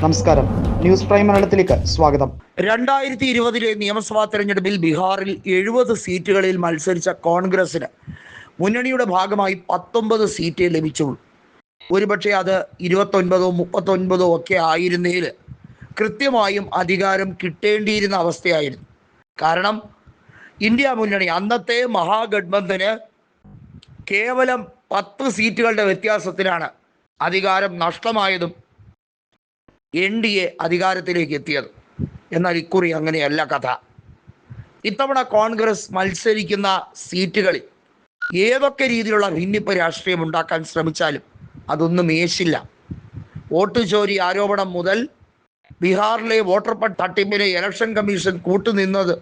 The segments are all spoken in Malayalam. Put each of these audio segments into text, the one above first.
നമസ്കാരം. ന്യൂസ് പ്രൈം മലയാളത്തിലേക്ക് സ്വാഗതം. രണ്ടായിരത്തി ഇരുപതിലെ നിയമസഭാ തെരഞ്ഞെടുപ്പിൽ ബീഹാറിൽ എഴുപത് സീറ്റുകളിൽ മത്സരിച്ച കോൺഗ്രസിന് മുന്നണിയുടെ ഭാഗമായി പത്തൊമ്പത് സീറ്റേ ലഭിച്ചുള്ളൂ. ഒരുപക്ഷെ അത് ഇരുപത്തൊൻപതോ മുപ്പത്തൊൻപതോ ഒക്കെ ആയിരുന്നതിൽ കൃത്യമായും അധികാരം കിട്ടേണ്ടിയിരുന്ന അവസ്ഥയായിരുന്നു. കാരണം ഇന്ത്യ മുന്നണി അന്നത്തെ മഹാഗഡ്ബന്ധന് കേവലം പത്ത് സീറ്റുകളുടെ വ്യത്യാസത്തിലാണ് അധികാരം നഷ്ടമായതും എൻ ഡി എ അധികാരത്തിലേക്ക് എത്തിയത്. എന്നാൽ ഇക്കുറി അങ്ങനെയല്ല കഥ. ഇത്തവണ കോൺഗ്രസ് മത്സരിക്കുന്ന സീറ്റുകളിൽ ഏതൊക്കെ രീതിയിലുള്ള ഭിന്നിപ്പ് രാഷ്ട്രീയം ഉണ്ടാക്കാൻ ശ്രമിച്ചാലും അതൊന്നും ഏശില്ല. വോട്ട് ചോരി ആരോപണം മുതൽ ബീഹാറിലെ വോട്ടർ തട്ടിപ്പിനെ ഇലക്ഷൻ കമ്മീഷൻ കൂട്ടുനിന്നത്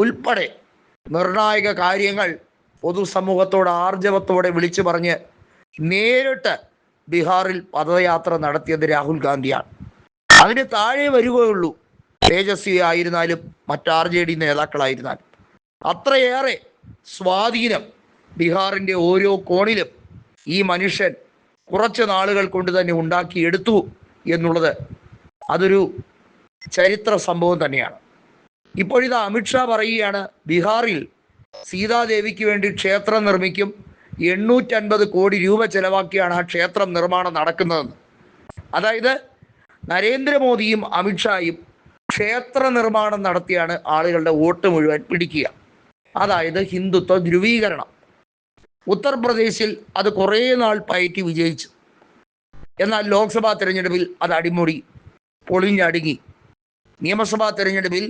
ഉൾപ്പെടെ നിർണായക കാര്യങ്ങൾ പൊതുസമൂഹത്തോട് ആർജവത്തോടെ വിളിച്ചു പറഞ്ഞ് നേരിട്ട് ബീഹാറിൽ പദയാത്ര നടത്തിയത് രാഹുൽ ഗാന്ധിയാണ്. അതിന് താഴെ വരികയുള്ളൂ. തേജസ്വി ആയിരുന്നാലും മറ്റാർ ജെ ഡി നേതാക്കളായിരുന്നാലും. അത്രയേറെ സ്വാധീനം ബീഹാറിന്റെ ഓരോ കോണിലും ഈ മനുഷ്യൻ കുറച്ച് നാളുകൾ കൊണ്ട് തന്നെ ഉണ്ടാക്കിയെടുത്തു എന്നുള്ളത് അതൊരു ചരിത്ര സംഭവം തന്നെയാണ്. ഇപ്പോഴിതാ അമിത്ഷാ പറയുകയാണ് ബീഹാറിൽ സീതാദേവിക്ക് വേണ്ടി ക്ഷേത്രം നിർമ്മിക്കും എണ്ണൂറ്റൻപത് കോടി രൂപ ചെലവാക്കിയാണ് ആ ക്ഷേത്രം നിർമ്മാണം നടക്കുന്നതെന്ന്. അതായത് നരേന്ദ്രമോദിയും അമിത്ഷായും ക്ഷേത്ര നിർമ്മാണം നടത്തിയാണ് ആളുകളുടെ വോട്ട് മുഴുവൻ പിടിക്കുക. അതായത് ഹിന്ദുത്വ ധ്രുവീകരണം. ഉത്തർപ്രദേശിൽ അത് കുറേ നാൾ പയറ്റി വിജയിച്ചു. എന്നാൽ ലോക്സഭാ തിരഞ്ഞെടുപ്പിൽ അത് അടിമുടി പൊളിഞ്ഞടുങ്ങി. നിയമസഭാ തിരഞ്ഞെടുപ്പിൽ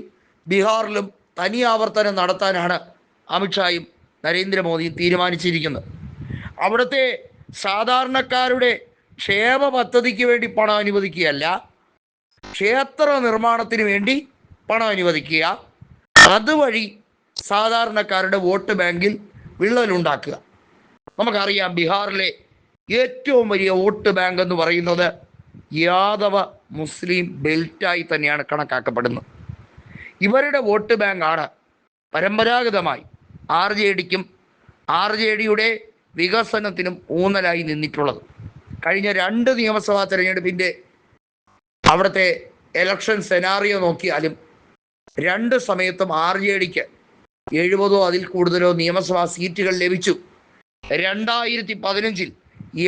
ബീഹാറിലും തനി ആവർത്തനം നടത്താനാണ് അമിത്ഷായും നരേന്ദ്രമോദിയും തീരുമാനിച്ചിരിക്കുന്നത്. അവിടുത്തെ സാധാരണക്കാരുടെ ക്ഷേമ പദ്ധതിക്ക് വേണ്ടി പണം അനുവദിക്കുകയല്ല. ക്ഷേത്ര നിർമ്മാണത്തിന് വേണ്ടി പണം അനുവദിക്കുക. അതുവഴി സാധാരണക്കാരുടെ വോട്ട് ബാങ്കിൽ വിള്ളലുണ്ടാക്കുക നമുക്കറിയാം ബീഹാറിലെ ഏറ്റവും വലിയ വോട്ട് ബാങ്ക് എന്ന് പറയുന്നത് യാദവ മുസ്ലിം ബെൽറ്റായി തന്നെയാണ് കണക്കാക്കപ്പെടുന്നത്. ഇവരുടെ വോട്ട് ബാങ്കാണ് പരമ്പരാഗതമായി ആർ ജെ ഡിക്കും ആർ ജെ ഡിയുടെ വികസനത്തിനും ഊന്നലായി നിന്നിട്ടുള്ളത്. കഴിഞ്ഞ രണ്ട് നിയമസഭാ തെരഞ്ഞെടുപ്പിന്റെ അവിടുത്തെ എലക്ഷൻ സെനാറിയോ നോക്കിയാലും രണ്ട് സമയത്തും ആർ ജെ ഡിക്ക് എഴുപതോ അതിൽ കൂടുതലോ നിയമസഭാ സീറ്റുകൾ ലഭിച്ചു. രണ്ടായിരത്തി പതിനഞ്ചിൽ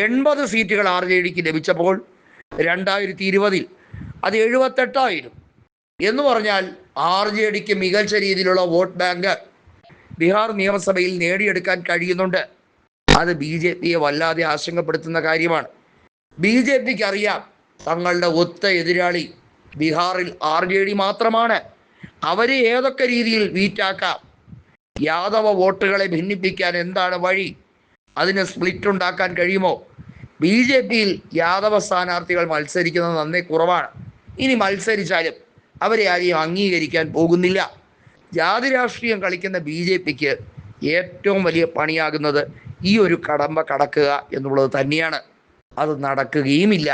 എൺപത് സീറ്റുകൾ ആർ ജെ ഡിക്ക് ലഭിച്ചപ്പോൾ രണ്ടായിരത്തി ഇരുപതിൽ അത് എഴുപത്തെട്ടായിരം എന്ന് പറഞ്ഞാൽ ആർ ജെ ഡിക്ക് മികച്ച രീതിയിലുള്ള വോട്ട് ബാങ്ക് ബീഹാർ നിയമസഭയിൽ നേടിയെടുക്കാൻ കഴിയുന്നുണ്ട്. അത് ബി ജെ പിയെ വല്ലാതെ ആശങ്കപ്പെടുത്തുന്ന കാര്യമാണ്. ബി ജെ പിക്ക് അറിയാം തങ്ങളുടെ ഒത്ത എതിരാളി ബീഹാറിൽ ആർ ജെ ഡി മാത്രമാണ്. അവരെ ഏതൊക്കെ രീതിയിൽ വീറ്റാക്കാം? യാദവ വോട്ടുകളെ ഭിന്നിപ്പിക്കാൻ എന്താണ് വഴി? അതിന് സ്പ്ലിറ്റ് ഉണ്ടാക്കാൻ കഴിയുമോ? ബി ജെ പിയിൽ യാദവ സ്ഥാനാർത്ഥികൾ മത്സരിക്കുന്നത് നന്നേ കുറവാണ്. ഇനി മത്സരിച്ചാലും അവരെ ആരെയും അംഗീകരിക്കാൻ പോകുന്നില്ല. ജാതി രാഷ്ട്രീയം കളിക്കുന്ന ബി ജെ പിക്ക് ഏറ്റവും വലിയ പണിയാകുന്നത് ഈ ഒരു കടമ്പ കടക്കുക എന്നുള്ളത് തന്നെയാണ്. അത് നടക്കുകയുമില്ല.